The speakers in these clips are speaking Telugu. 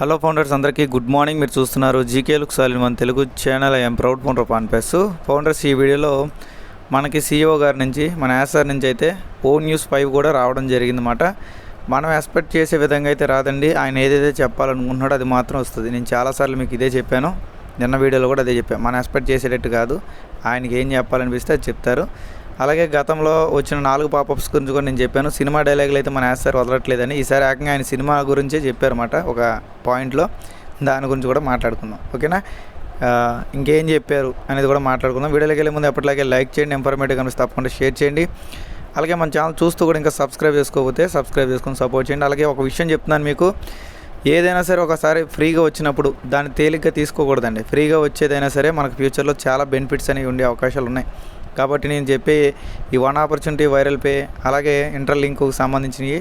హలో ఫౌండర్స్ అందరికీ గుడ్ మార్నింగ్. మీరు చూస్తున్నారు జీకే లుక్ సాలిన్ మన Telugu channel. I'm proud founder పాన్పేస్ founders ఈ వీడియోలో మనకి సీఈఓ గారి నుంచి మన యాసార్ నుంచి అయితే ఓ న్యూస్ ఫైవ్ కూడా రావడం జరిగిందన్నమాట. మనం ఎక్స్పెక్ట్ చేసే విధంగా అయితే రాదండి. ఆయన ఏదైతే చెప్పాలనుకుంటున్నాడో అది మాత్రం వస్తుంది. నేను చాలాసార్లు మీకు ఇదే చెప్పాను. నిన్న వీడియోలో కూడా అదే చెప్పాను మనం ఎక్స్పెక్ట్ చేసేటట్టు కాదు. ఆయనకి ఏం చెప్పాలనిపిస్తే అది చెప్తారు. అలాగే గతంలో వచ్చిన నాలుగు పాపప్స్ గురించి కూడా నేను చెప్పాను. సినిమా డైలాగులు అయితే మన యాస్తారు వదలట్లేదని. ఈసారి ఏకంగా ఆయన సినిమా గురించే చెప్పారన్నమాట ఒక పాయింట్లో. దాని గురించి కూడా మాట్లాడుకుందాం. ఓకేనా? ఇంకేం చెప్పారు అనేది కూడా మాట్లాడుకుందాం. వీడియోలోకి వెళ్ళే ముందు ఎప్పటిలాగే లైక్ చేయండి ఇన్ఫర్మేటివ్ కనిపిస్తే తప్పకుండా షేర్ చేయండి. అలాగే మన ఛానల్ చూస్తూ కూడా ఇంకా సబ్స్క్రైబ్ చేసుకోకపోతే సబ్స్క్రైబ్ చేసుకొని సపోర్ట్ చేయండి. అలాగే ఒక విషయం చెప్తున్నాను మీకు. ఏదైనా సరే ఒకసారి ఫ్రీగా వచ్చినప్పుడు దాన్ని తేలిగ్గా తీసుకోకూడదండి. ఫ్రీగా వచ్చేదైనా సరే మనకు ఫ్యూచర్లో చాలా బెనిఫిట్స్ అనేవి ఉండే అవకాశాలు ఉన్నాయి. కాబట్టి నేను చెప్పే ఈ వన్ ఆపర్చునిటీ వైరల్ పే అలాగే ఇంటర్ లింక్కు సంబంధించినవి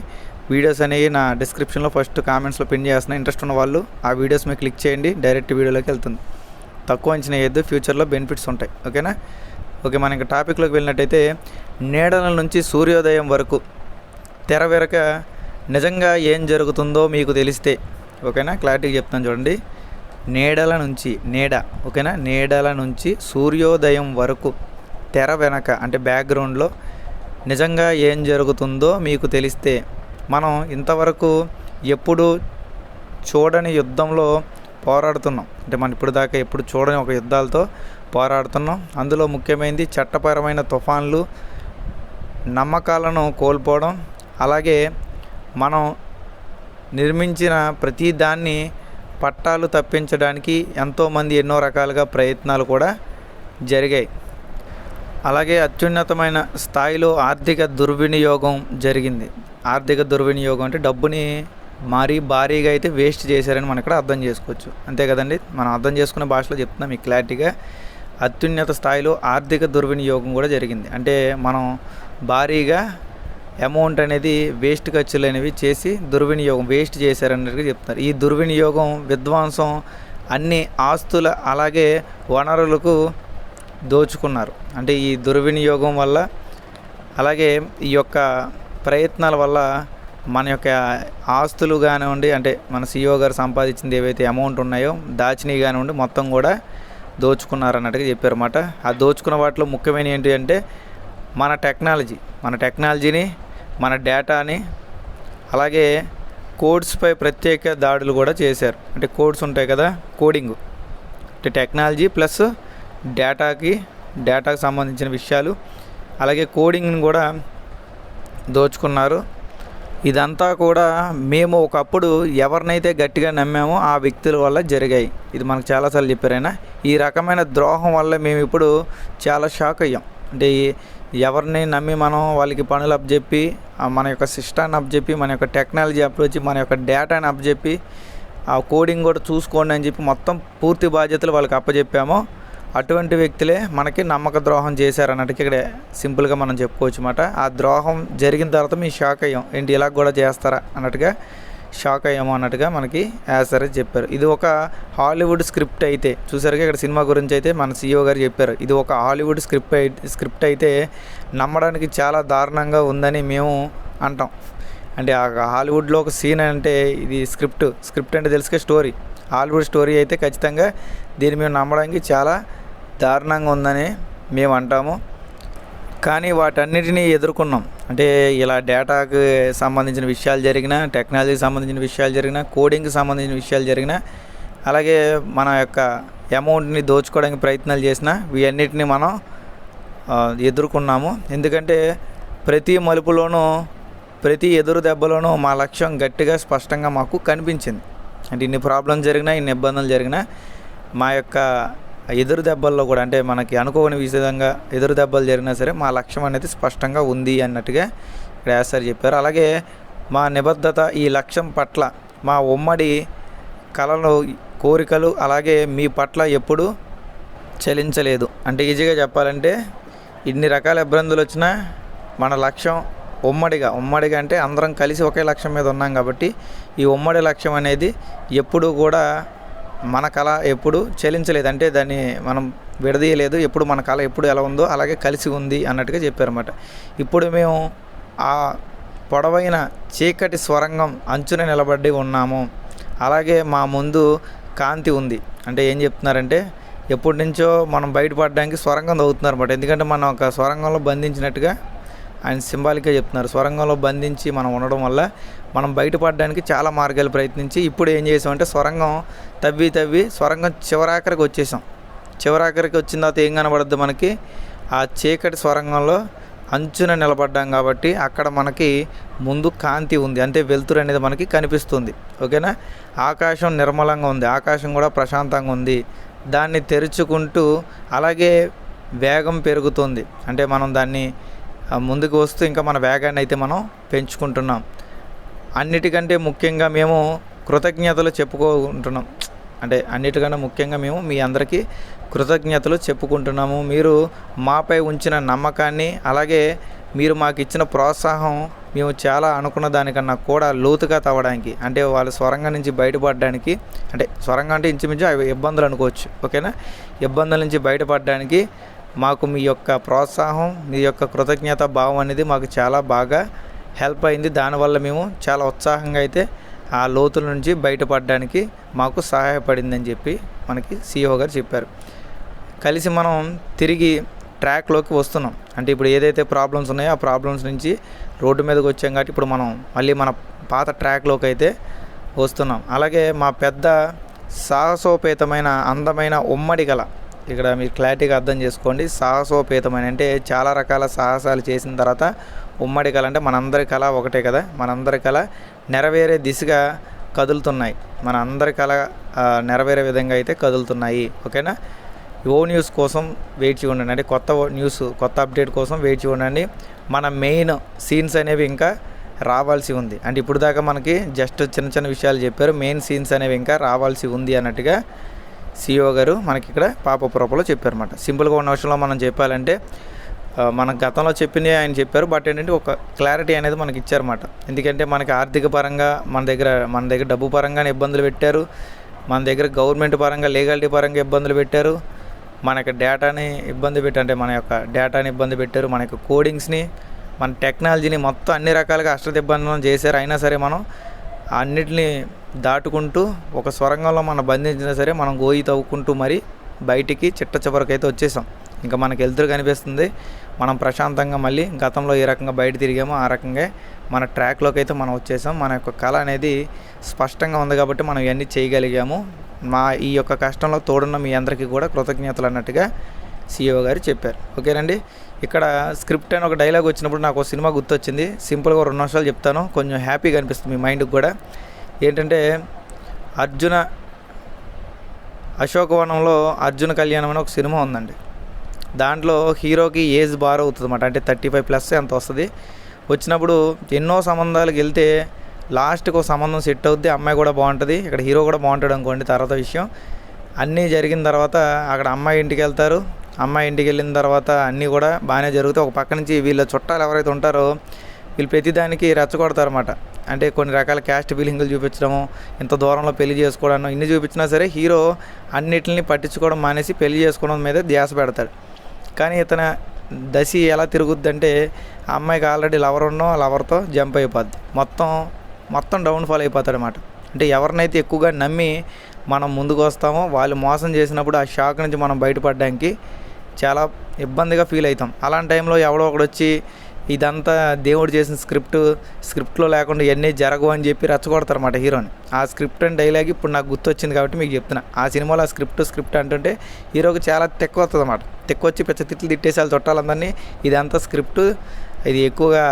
వీడియోస్ అనేవి నా డిస్క్రిప్షన్లో ఫస్ట్ కామెంట్స్లో పిన్ చేస్తున్నా. ఇంట్రెస్ట్ ఉన్న వాళ్ళు ఆ వీడియోస్ మీద క్లిక్ చేయండి. డైరెక్ట్ వీడియోలోకి వెళ్తుంది. తక్కువ అంచనా వేయద్దు. ఫ్యూచర్లో బెనిఫిట్స్ ఉంటాయి. ఓకేనా? ఓకే మన ఇంకా టాపిక్లోకి వెళ్ళినట్టయితే నీడల నుంచి సూర్యోదయం వరకు తెర వెరక నిజంగా ఏం జరుగుతుందో మీకు తెలిస్తే ఓకేనా? క్లారిటీగా చెప్తాను చూడండి. నీడల నుంచి నీడ ఓకేనా? నీడల నుంచి సూర్యోదయం వరకు తెర వెనక అంటే బ్యాక్గ్రౌండ్లో నిజంగా ఏం జరుగుతుందో మీకు తెలిస్తే మనం ఇంతవరకు ఎప్పుడు చూడని యుద్ధంలో పోరాడుతున్నాం. అంటే మనం ఇప్పుడు దాకా ఎప్పుడు చూడని ఒక యుద్ధాలతో పోరాడుతున్నాం. అందులో ముఖ్యమైనది చట్టపరమైన తుఫాన్లు నమ్మకాలను కోల్పోవడం అలాగే మనం నిర్మించిన ప్రతి దాన్ని పట్టాలు తప్పించడానికి ఎంతోమంది ఎన్నో రకాలుగా ప్రయత్నాలు కూడా జరిగాయి. అలాగే అత్యున్నతమైన స్థాయిలో ఆర్థిక దుర్వినియోగం జరిగింది. ఆర్థిక దుర్వినియోగం అంటే డబ్బుని మరీ భారీగా అయితే వేస్ట్ చేశారని మనం ఇక్కడ అర్థం చేసుకోవచ్చు. అంతే కదండి? మనం అర్థం చేసుకునే భాషలో చెప్తున్నాం ఈ క్లారిటీగా. అత్యున్నత స్థాయిలో ఆర్థిక దుర్వినియోగం కూడా జరిగింది. అంటే మనం భారీగా అమౌంట్ అనేది వేస్ట్ ఖర్చులు అనేవి చేసి దుర్వినియోగం వేస్ట్ చేశారన్నట్టుగా చెప్తున్నారు. ఈ దుర్వినియోగం విధ్వంసం అన్ని ఆస్తుల అలాగే వనరులకు దోచుకున్నారు. అంటే ఈ దుర్వినియోగం వల్ల అలాగే ఈ యొక్క ప్రయత్నాల వల్ల మన యొక్క ఆస్తులు కానివ్వండి అంటే మన సీఈఓ గారు సంపాదించింది ఏవైతే అమౌంట్ ఉన్నాయో దాచినవి కానివ్వండి మొత్తం కూడా దోచుకున్నారు అన్నట్టుగా చెప్పారన్నమాట ఆ దోచుకున్న వాటిలో ముఖ్యమైన ఏంటి అంటే మన టెక్నాలజీ మన టెక్నాలజీని మన డేటాని అలాగే కోడ్స్పై ప్రత్యేక దాడులు కూడా చేశారు. అంటే కోడ్స్ ఉంటాయి కదా కోడింగ్ అంటే టెక్నాలజీ ప్లస్ డేటాకి డేటాకు సంబంధించిన విషయాలు అలాగే కోడింగ్ని కూడా దోచుకున్నారు. ఇదంతా కూడా మేము ఒకప్పుడు ఎవరినైతే గట్టిగా నమ్మామో ఆ వ్యక్తుల వల్ల జరిగాయి. ఇది మనకు చాలాసార్లు చెప్పారైనా ఈ రకమైన ద్రోహం వల్ల మేము ఇప్పుడు చాలా షాక్ అయ్యాం. అంటే ఎవరిని నమ్మి మనం వాళ్ళకి పనులు అప్పచెప్పి ఆ మన యొక్క సిస్టాన్ని అప్పచెప్పి మన యొక్క టెక్నాలజీ అప్రోచ్ మన యొక్క డేటాని అప్పచెప్పి ఆ కోడింగ్ కూడా చూసుకోండి అని చెప్పి మొత్తం పూర్తి బాధ్యతలు వాళ్ళకి అప్పచెప్పామో అటువంటి వ్యక్తులే మనకి నమ్మక ద్రోహం చేశారన్నట్టుగా ఇక్కడ సింపుల్గా మనం చెప్పుకోవచ్చు అన్నమాట. ఆ ద్రోహం జరిగిన తర్వాత మేము షాక్ అయ్యాం. ఏంటి ఇలా కూడా చేస్తారా అన్నట్టుగా షాక్ అయ్యాము అన్నట్టుగా మనకి యాసర్ చెప్పారు. ఇది ఒక హాలీవుడ్ స్క్రిప్ట్ అయితే చూసారుగా ఇక్కడ సినిమా గురించి అయితే మన సీఈఓ గారు చెప్పారు. ఇది ఒక హాలీవుడ్ స్క్రిప్ట్ అయి స్క్రిప్ట్ అయితే నమ్మడానికి చాలా దారుణంగా ఉందని మేము అంటాం. అంటే ఆ హాలీవుడ్లో ఒక సీన్ అంటే ఇది స్క్రిప్ట్ స్క్రిప్ట్ అంటే తెలుసుకే స్టోరీ. హాలీవుడ్ స్టోరీ అయితే ఖచ్చితంగా దీన్ని మేము నమ్మడానికి చాలా దారుణంగా ఉందని మేము అంటాము. కానీ వాటన్నిటినీ ఎదుర్కొన్నాం. అంటే ఇలా డేటాకు సంబంధించిన విషయాలు జరిగినా టెక్నాలజీకి సంబంధించిన విషయాలు జరిగినా కోడింగ్కి సంబంధించిన విషయాలు జరిగినా అలాగే మన యొక్క అమౌంట్ని దోచుకోవడానికి ప్రయత్నాలు చేసినా వీటన్నిటిని మనం ఎదుర్కొన్నాము. ఎందుకంటే ప్రతి మలుపులోనూ ప్రతి ఎదురు దెబ్బలోనూ మా లక్ష్యం గట్టిగా స్పష్టంగా మాకు కనిపించింది. అంటే ఇన్ని ప్రాబ్లమ్స్ జరిగినా ఇన్ని ఇబ్బందులు జరిగినా మా యొక్క ఎదురు దెబ్బల్లో కూడా అంటే మనకి అనుకోని విధంగా ఎదురు దెబ్బలు జరిగినా సరే మా లక్ష్యం అనేది స్పష్టంగా ఉంది అన్నట్టుగా ఇక్కడ యాసారి చెప్పారు. అలాగే మా నిబద్ధత ఈ లక్ష్యం పట్ల మా ఉమ్మడి కళలు కోరికలు అలాగే మీ పట్ల ఎప్పుడు చలించలేదు. అంటే ఈజీగా చెప్పాలంటే ఇన్ని రకాల ఇబ్బందులు వచ్చినా మన లక్ష్యం ఉమ్మడిగా ఉమ్మడిగా అంటే అందరం కలిసి ఒకే లక్ష్యం మీద ఉన్నాం కాబట్టి ఈ ఉమ్మడి లక్ష్యం అనేది ఎప్పుడూ కూడా మన కళ ఎప్పుడు చెలించలేదు. అంటే దాన్ని మనం విడదీయలేదు. ఎప్పుడు మన కళ ఎప్పుడు ఎలా ఉందో అలాగే కలిసి ఉంది అన్నట్టుగా చెప్పారన్నమాట. ఇప్పుడు మేము ఆ పొడవైన చీకటి స్వరంగం అంచున నిలబడి ఉన్నాము. అలాగే మా ముందు కాంతి ఉంది. అంటే ఏం చెప్తున్నారంటే ఎప్పటి నుంచో మనం బయటపడడానికి స్వరంగం తవ్వుతున్నారు అనమాట ఎందుకంటే మనం ఒక స్వరంగంలో బంధించినట్టుగా ఆయన సింబాలిక్గా చెప్తున్నారు. స్వరంగంలో బంధించి మనం ఉండడం వల్ల మనం బయటపడడానికి చాలా మార్గాలు ప్రయత్నించి ఇప్పుడు ఏం చేసామంటే స్వరంగం తవ్వి తవ్వి స్వరంగం చివరాఖరికి వచ్చేసాం. చివరాఖరికి వచ్చిన తర్వాత ఏం కనబడద్దు మనకి? ఆ చీకటి స్వరంగంలో అంచున నిలబడ్డాం కాబట్టి అక్కడ మనకి ముందు కాంతి ఉంది. అంటే వెలుతురు అనేది మనకి కనిపిస్తుంది. ఓకేనా? ఆకాశం నిర్మలంగా ఉంది. ఆకాశం కూడా ప్రశాంతంగా ఉంది. దాన్ని తెరుచుకుంటూ అలాగే వేగం పెరుగుతుంది. అంటే మనం దాన్ని ముందుకు వస్తూ ఇంకా మన వేగాన్ని అయితే మనం పెంచుకుంటున్నాం. అన్నిటికంటే ముఖ్యంగా మేము కృతజ్ఞతలు చెప్పుకుంటున్నాం. అంటే అన్నిటికన్నా ముఖ్యంగా మేము మీ అందరికీ కృతజ్ఞతలు చెప్పుకుంటున్నాము. మీరు మాపై ఉంచిన నమ్మకాన్ని అలాగే మీరు మాకు ఇచ్చిన ప్రోత్సాహం మేము చాలా అనుకున్న దానికన్నా కూడా లోతుగా తవ్వడానికి అంటే వాళ్ళ స్వరంగం నుంచి బయటపడడానికి అంటే స్వరంగం అంటే ఇంచుమించు అవి ఇబ్బందులు అనుకోవచ్చు. ఓకేనా? ఇబ్బందుల నుంచి బయటపడడానికి మాకు మీ యొక్క ప్రోత్సాహం మీ యొక్క కృతజ్ఞత భావం అనేది మాకు చాలా బాగా హెల్ప్ అయింది. దానివల్ల మేము చాలా ఉత్సాహంగా అయితే ఆ లోతుల నుంచి బయటపడడానికి మాకు సహాయపడిందని చెప్పి మనకి సిఇఓ గారు చెప్పారు. కలిసి మనం తిరిగి ట్రాక్లోకి వస్తున్నాం. అంటే ఇప్పుడు ఏదైతే ప్రాబ్లమ్స్ ఉన్నాయో ఆ ప్రాబ్లమ్స్ నుంచి రోడ్డు మీదకి వచ్చాం కాబట్టి ఇప్పుడు మనం మళ్ళీ మన పాత ట్రాక్లోకి అయితే వస్తున్నాం. అలాగే మా పెద్ద సాహసోపేతమైన అందమైన ఉమ్మడి కళ ఇక్కడ మీరు క్లారిటీగా అర్థం చేసుకోండి. సాహసోపేతమైన అంటే చాలా రకాల సాహసాలు చేసిన తర్వాత ఉమ్మడి కళ అంటే మనందరి కళ ఒకటే కదా. మనందరి కళ నెరవేరే దిశగా కదులుతున్నాయి. మన అందరి కళ నెరవేరే విధంగా అయితే కదులుతున్నాయి. ఓకేనా? ఓ న్యూస్ కోసం వేచి ఉండండి. అంటే కొత్త ఓ న్యూస్ కొత్త అప్డేట్ కోసం వేచి ఉండండి. మన మెయిన్ సీన్స్ అనేవి ఇంకా రావాల్సి ఉంది. అంటే ఇప్పుడు దాకా మనకి జస్ట్ చిన్న చిన్న విషయాలు చెప్పారు. మెయిన్ సీన్స్ అనేవి ఇంకా రావాల్సి ఉంది అన్నట్టుగా సిఇఓ గారు మనకి ఇక్కడ పాప పాపపురపలో చెప్పారన్నమాట. సింపుల్గా ఉన్న విషయంలో మనం చెప్పాలంటే మన గతంలో చెప్పింది ఆయన చెప్పారు. బట్ ఏంటంటే ఒక క్లారిటీ అనేది మనకి ఇచ్చారన్నమాట. ఎందుకంటే మనకి ఆర్థిక పరంగా మన దగ్గర మన దగ్గర డబ్బు పరంగానే ఇబ్బందులు పెట్టారు. మన దగ్గర గవర్నమెంట్ పరంగా లీగాలిటీ పరంగా ఇబ్బందులు పెట్టారు. మన యొక్క డేటాని ఇబ్బంది పెట్టి అంటే మన యొక్క డేటాని ఇబ్బంది పెట్టారు. మన యొక్క కోడింగ్స్ని మన టెక్నాలజీని మొత్తం అన్ని రకాలుగా అష్టదిబ్బందనం చేశారు. అయినా సరే మనం అన్నిటిని దాటుకుంటూ ఒక స్వరంగంలో మనం బంధించినా సరే మనం గోయి తవ్వుకుంటూ మరి బయటికి చిట్ట చివరికి అయితే వచ్చేసాం. ఇంకా మనకు వెళ్తురు కనిపిస్తుంది. మనం ప్రశాంతంగా మళ్ళీ గతంలో ఏ రకంగా బయట తిరిగామో ఆ రకంగా మన ట్రాక్లోకి అయితే మనం వచ్చేసాం. మన యొక్క కళ అనేది స్పష్టంగా ఉంది కాబట్టి మనం ఇవన్నీ చేయగలిగాము. మా ఈ యొక్క కష్టంలో తోడున్న మీ అందరికీ కూడా కృతజ్ఞతలు అన్నట్టుగా సిఇఓ గారు చెప్పారు. ఓకేనండి? ఇక్కడ స్క్రిప్ట్ అని ఒక డైలాగ్ వచ్చినప్పుడు నాకు సినిమా గుర్తొచ్చింది. సింపుల్గా రెండు నిమిషాలు చెప్తాను. కొంచెం హ్యాపీగా అనిపిస్తుంది మీ మైండ్కి కూడా. ఏంటంటే అర్జున అశోకవనంలో అర్జున కళ్యాణం అని ఒక సినిమా ఉందండి. దాంట్లో హీరోకి ఏజ్ బార్ అవుతుంది అన్నమాట అంటే థర్టీ ఫైవ్ ప్లస్ ఎంత వస్తుంది. వచ్చినప్పుడు ఎన్నో సంబంధాలకు వెళ్తే లాస్ట్కి ఒక సంబంధం సెట్ అవుద్ది. అమ్మాయి కూడా బాగుంటుంది. ఇక్కడ హీరో కూడా బాగుంటాడు అనుకోండి తర్వాత విషయం. అన్నీ జరిగిన తర్వాత అక్కడ అమ్మాయి ఇంటికి వెళ్తారు. అమ్మాయి ఇంటికి వెళ్ళిన తర్వాత అన్నీ కూడా బాగానే జరుగుతాయి. ఒక పక్క నుంచి వీళ్ళ చుట్టాలు ఎవరైతే ఉంటారో వీళ్ళు ప్రతిదానికి రెచ్చగొడతారన్నమాట. అంటే కొన్ని రకాల క్యాస్ట్ ఫీలింగ్లు చూపించడము ఇంత దూరంలో పెళ్ళి చేసుకోవడం ఇన్ని చూపించినా సరే హీరో అన్నిటిని పట్టించుకోవడం మానేసి పెళ్ళి చేసుకోవడం మీద ధ్యాస పెడతాడు. కానీ ఇతను దశి ఎలా తిరుగుద్దంటే ఆ అమ్మాయికి ఆల్రెడీ లవర్ ఉన్నో ఆ లవర్తో జంప్ అయిపోద్ది. మొత్తం మొత్తం డౌన్ఫాల్ అయిపోతాడు అనమాట అంటే ఎవరినైతే ఎక్కువగా నమ్మి మనం ముందుకు వస్తామో వాళ్ళు మోసం చేసినప్పుడు ఆ షాక్ నుంచి మనం బయటపడడానికి చాలా ఇబ్బందిగా ఫీల్ అవుతాం అలాంటి టైంలో ఎవడో ఒకడు వచ్చి ఇదంతా దేవుడు చేసిన స్క్రిప్ట్ స్క్రిప్ట్లో లేకుండా ఇవన్నీ జరగవు అని చెప్పి రెచ్చగొడతారన్నమాట హీరోని. ఆ స్క్రిప్ట్ అండ్ డైలాగ్ ఇప్పుడు నాకు గుర్తొచ్చింది కాబట్టి మీకు చెప్తున్నా. ఆ సినిమాలో ఆ స్క్రిప్ట్ స్క్రిప్ట్ అంటుంటే హీరోకి చాలా తెక్కువ వస్తుంది అనమాట తెక్కువ వచ్చి పెద్ద తిట్లు తిట్టేసి వాళ్ళు చుట్టాలందరినీ ఇదంతా స్క్రిప్ట్ ఇది ఎక్కువగా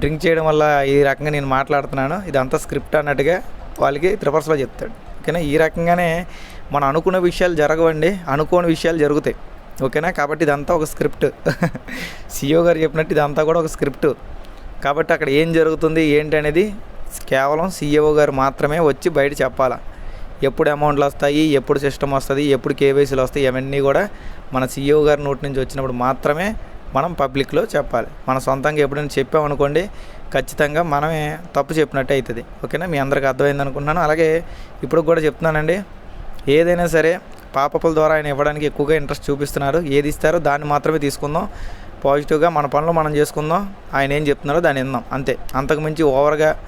డ్రింక్ చేయడం వల్ల ఈ రకంగా నేను మాట్లాడుతున్నాను. ఇదంతా స్క్రిప్ట్ అన్నట్టుగా వాళ్ళకి రివర్స్లో చెప్తాడు. ఓకేనా? ఈ రకంగానే మనం అనుకున్న విషయాలు జరగవండి. అనుకోని విషయాలు జరుగుతాయి. ఓకేనా? కాబట్టి ఇదంతా ఒక స్క్రిప్ట్. సిఇఓ గారు చెప్పినట్టు ఇదంతా కూడా ఒక స్క్రిప్ట్. కాబట్టి అక్కడ ఏం జరుగుతుంది ఏంటి అనేది కేవలం సిఇఓ గారు మాత్రమే వచ్చి బయట చెప్పాలా. ఎప్పుడు అమౌంట్లు వస్తాయి ఎప్పుడు సిస్టమ్ వస్తుంది ఎప్పుడు కేవైసీలు వస్తాయి ఇవన్నీ కూడా మన సిఇఓ గారి నోటి నుంచి వచ్చినప్పుడు మాత్రమే మనం పబ్లిక్లో చెప్పాలి. మన సొంతంగా ఎప్పుడైనా చెప్పామనుకోండి ఖచ్చితంగా మనమే తప్పు చెప్పినట్టు అవుతుంది. ఓకేనా? మీ అందరికి అర్థమైంది అనుకుంటున్నాను. అలాగే ఇప్పుడు కూడా చెప్తున్నానండి. ఏదైనా సరే పాపపుల ద్వారా ఆయన ఇవ్వడానికి ఎక్కువగా ఇంట్రెస్ట్ చూపిస్తున్నారు. ఏది ఇస్తారో దాన్ని మాత్రమే తీసుకుందాం. పాజిటివ్గా మన పనులు మనం చేసుకుందాం. ఆయన ఏం చెప్తున్నారో దాన్ని విందాం. అంతే. అంతకుమించి ఓవర్గా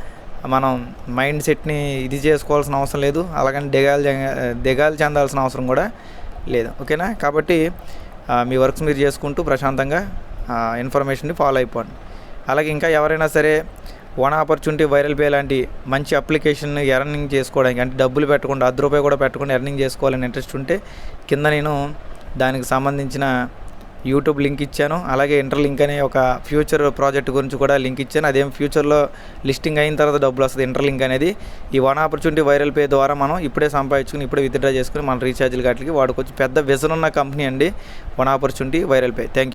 మనం మైండ్ సెట్ని ఇది చేసుకోవాల్సిన అవసరం లేదు. అలాగని దిగాలు చె- దిగాలు చెందాల్సిన అవసరం కూడా లేదు. ఓకేనా కాబట్టి మీ వర్క్స్ మీరు చేసుకుంటూ ప్రశాంతంగా ఇన్ఫర్మేషన్ని ఫాలో అయిపోండి. అలాగే ఇంకా ఎవరైనా సరే వన్ ఆపర్చునిటీ వైరల్ పే లాంటి మంచి అప్లికేషన్ ఎర్నింగ్ చేసుకోవడానికి అంటే డబ్బులు పెట్టకుండా అర్ధ రూపాయి కూడా పెట్టకుండా ఎర్నింగ్ చేసుకోవాలని ఇంట్రెస్ట్ ఉంటే కింద నేను దానికి సంబంధించిన యూట్యూబ్ లింక్ ఇచ్చాను. అలాగే ఇంటర్ లింక్ అనే ఒక ఫ్యూచర్ ప్రాజెక్ట్ గురించి కూడా లింక్ ఇచ్చాను. అదేం ఫ్యూచర్లో లిస్టింగ్ అయిన తర్వాత డబ్బులు వస్తుంది ఇంటర్ లింక్ అనేది. ఈ వన్ ఆపర్చునిటీ వైరల్ పే ద్వారా మనం ఇప్పుడే సంపాదించుకుని ఇప్పుడే విత్డ్రా చేసుకుని మన రీఛార్జ్లు గట్లకి వాడుకోవచ్చు. పెద్ద విజన్ ఉన్న కంపెనీ అండి one opportunity viral pay. Thank you